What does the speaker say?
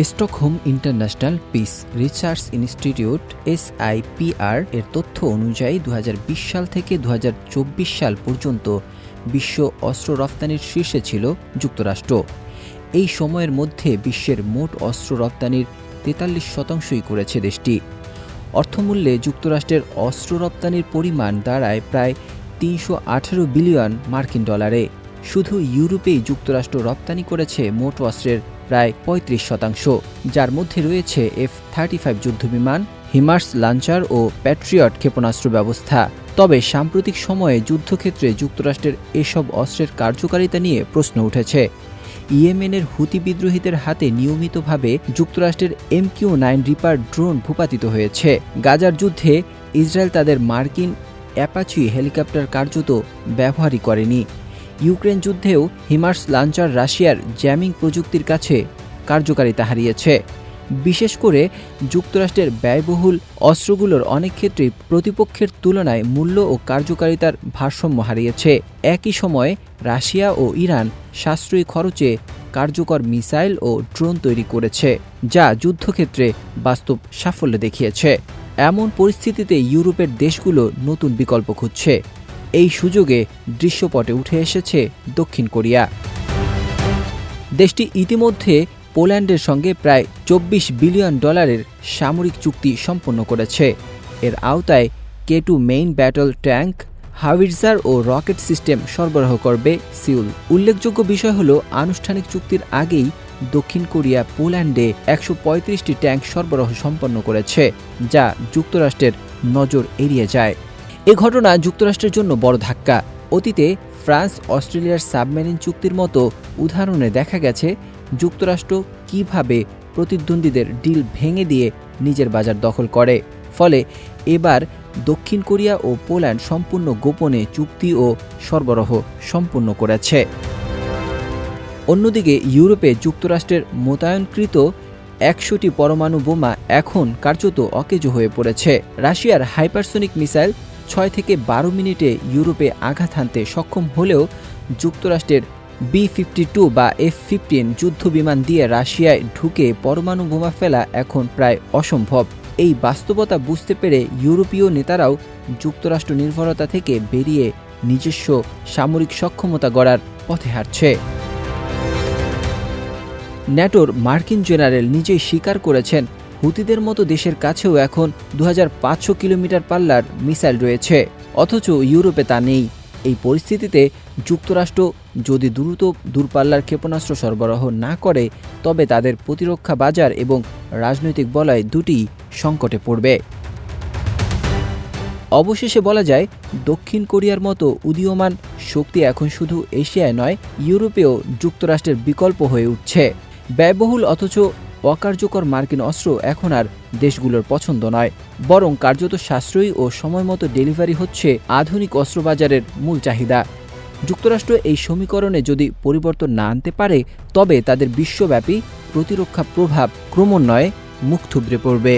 Stockholm International Peace Research Institute SIPR এর তথ্য অনুযায়ী দু হাজার বিশ সাল থেকে দু হাজার চব্বিশ সাল পর্যন্ত বিশ্ব অস্ত্র রপ্তানির শীর্ষে ছিল যুক্তরাষ্ট্র। এই সময়ের মধ্যে বিশ্বের মোট অস্ত্র রপ্তানির তেতাল্লিশ শতাংশই করেছে দেশটি। অর্থমূল্যে যুক্তরাষ্ট্রের অস্ত্র রপ্তানির পরিমাণ দাঁড়ায় প্রায় তিনশো আঠেরো বিলিয়ন মার্কিন ডলারে। শুধু ইউরোপেই যুক্তরাষ্ট্র রপ্তানি করেছে মোট অস্ত্রের প্রায় পঁয়ত্রিশ শতাংশ, যার মধ্যে রয়েছে এফ থার্টি ফাইভ যুদ্ধবিমান হিমার্স লাঞ্চার ও প্যাট্রিয়ট ক্ষেপণাস্ত্র ব্যবস্থা। তবে সাম্প্রতিক সময়ে যুদ্ধক্ষেত্রে যুক্তরাষ্ট্রের এসব অস্ত্রের কার্যকারিতা নিয়ে প্রশ্ন উঠেছে। ইয়েমেনের হুতি বিদ্রোহীদের হাতে নিয়মিতভাবে যুক্তরাষ্ট্রের এমকিউ নাইন রিপার ড্রোন ভূপাতিত হয়েছে। গাজার যুদ্ধে ইসরায়েল তাদের মার্কিন অ্যাপাচি হেলিকপ্টার কার্যত ব্যবহারই করেনি। ইউক্রেন যুদ্ধেও হিমার্স লাঞ্চার রাশিয়ার জ্যামিং প্রযুক্তির কাছে কার্যকারিতা হারিয়েছে। বিশেষ করে যুক্তরাষ্ট্রের ব্যয়বহুল অস্ত্রগুলোর অনেক ক্ষেত্রেই প্রতিপক্ষের তুলনায় মূল্য ও কার্যকারিতার ভারসাম্য হারিয়েছে। একই সময়ে রাশিয়া ও ইরান সাশ্রয়ী খরচে কার্যকর মিসাইল ও ড্রোন তৈরি করেছে, যা যুদ্ধক্ষেত্রে বাস্তব সাফল্য দেখিয়েছে। এমন পরিস্থিতিতে ইউরোপের দেশগুলো নতুন বিকল্প খুঁজছে। এই সুযোগে দৃশ্যপটে উঠে এসেছে দক্ষিণ কোরিয়া। দেশটি ইতিমধ্যে পোল্যান্ডের সঙ্গে প্রায় চব্বিশ বিলিয়ন ডলারের সামরিক চুক্তি সম্পন্ন করেছে। এর আওতায় K two main battle tank howitzer ও রকেট সিস্টেম সরবরাহ করবে সিউল। উল্লেখযোগ্য বিষয় হল, আনুষ্ঠানিক চুক্তির আগেই দক্ষিণ কোরিয়া পোল্যান্ডে একশো পঁয়ত্রিশটি ট্যাঙ্ক সরবরাহ সম্পন্ন করেছে, যা যুক্তরাষ্ট্রের নজর এড়িয়ে যায়। এ ঘটনা যুক্তরাষ্ট্রের জন্য বড় ধাক্কা। অতীতে ফ্রান্স, অস্ট্রেলিয়ার সাবমেরিন চুক্তির মতো উদাহরণে দেখা গেছে যুক্তরাষ্ট্র কীভাবে প্রতিদ্বন্দ্বীদের ডিল ভেঙে দিয়ে নিজের বাজার দখল করে। ফলে এবার দক্ষিণ কোরিয়া ও পোল্যান্ড সম্পূর্ণ গোপনে চুক্তি ও সরবরাহ সম্পূর্ণ করেছে। অন্যদিকে ইউরোপে যুক্তরাষ্ট্রের মোতায়েনকৃত একশোটি পরমাণু বোমা এখন কার্যত অকেজো হয়ে পড়েছে। রাশিয়ার হাইপারসোনিক মিসাইল ছয় থেকে বারো মিনিটে ইউরোপে আঘাত হানতে সক্ষম হলেও যুক্তরাষ্ট্রের বি ফিফটি টু বা এফ ফিফটিন যুদ্ধ বিমান দিয়ে রাশিয়ায় ঢুকে পরমাণু বোমা ফেলা এখন প্রায় অসম্ভব। এই বাস্তবতা বুঝতে পেরে ইউরোপীয় নেতারাও যুক্তরাষ্ট্র নির্ভরতা থেকে বেরিয়ে নিজস্ব সামরিক সক্ষমতা গড়ার পথে হাঁটছে। ন্যাটোর মার্কিন জেনারেল নিজেই স্বীকার করেছেন হুতিদের মতো দেশের কাছেও এখন দু হাজার পাঁচশো কিলোমিটার পাল্লার মিসাইল রয়েছে। অথচ ইউরোপে তা নেই। এই পরিস্থিতিতে যুক্তরাষ্ট্র যদি দ্রুত দূরপাল্লার ক্ষেপণাস্ত্র সরবরাহ না করে, তবে তাদের প্রতিরক্ষা বাজার এবং রাজনৈতিক বলয় দুটি সংকটে পড়বে। অবশেষে বলা যায়, দক্ষিণ কোরিয়ার মতো উদীয়মান শক্তি এখন শুধু এশিয়ায় নয়, ইউরোপেও যুক্তরাষ্ট্রের বিকল্প হয়ে উঠছে। ব্যয়বহুল অথচ অকার্যকর মার্কিন অস্ত্র এখন আর দেশগুলোর পছন্দ নয়, বরং কার্যত সাশ্রয়ী ও সময়মতো ডেলিভারি হচ্ছে আধুনিক অস্ত্রবাজারের মূল চাহিদা। যুক্তরাষ্ট্র এই সমীকরণে যদি পরিবর্তন না আনতে পারে, তবে তাদের বিশ্বব্যাপী প্রতিরক্ষা প্রভাব ক্রমান্বয়ে মুখ থুবড়ে পড়বে।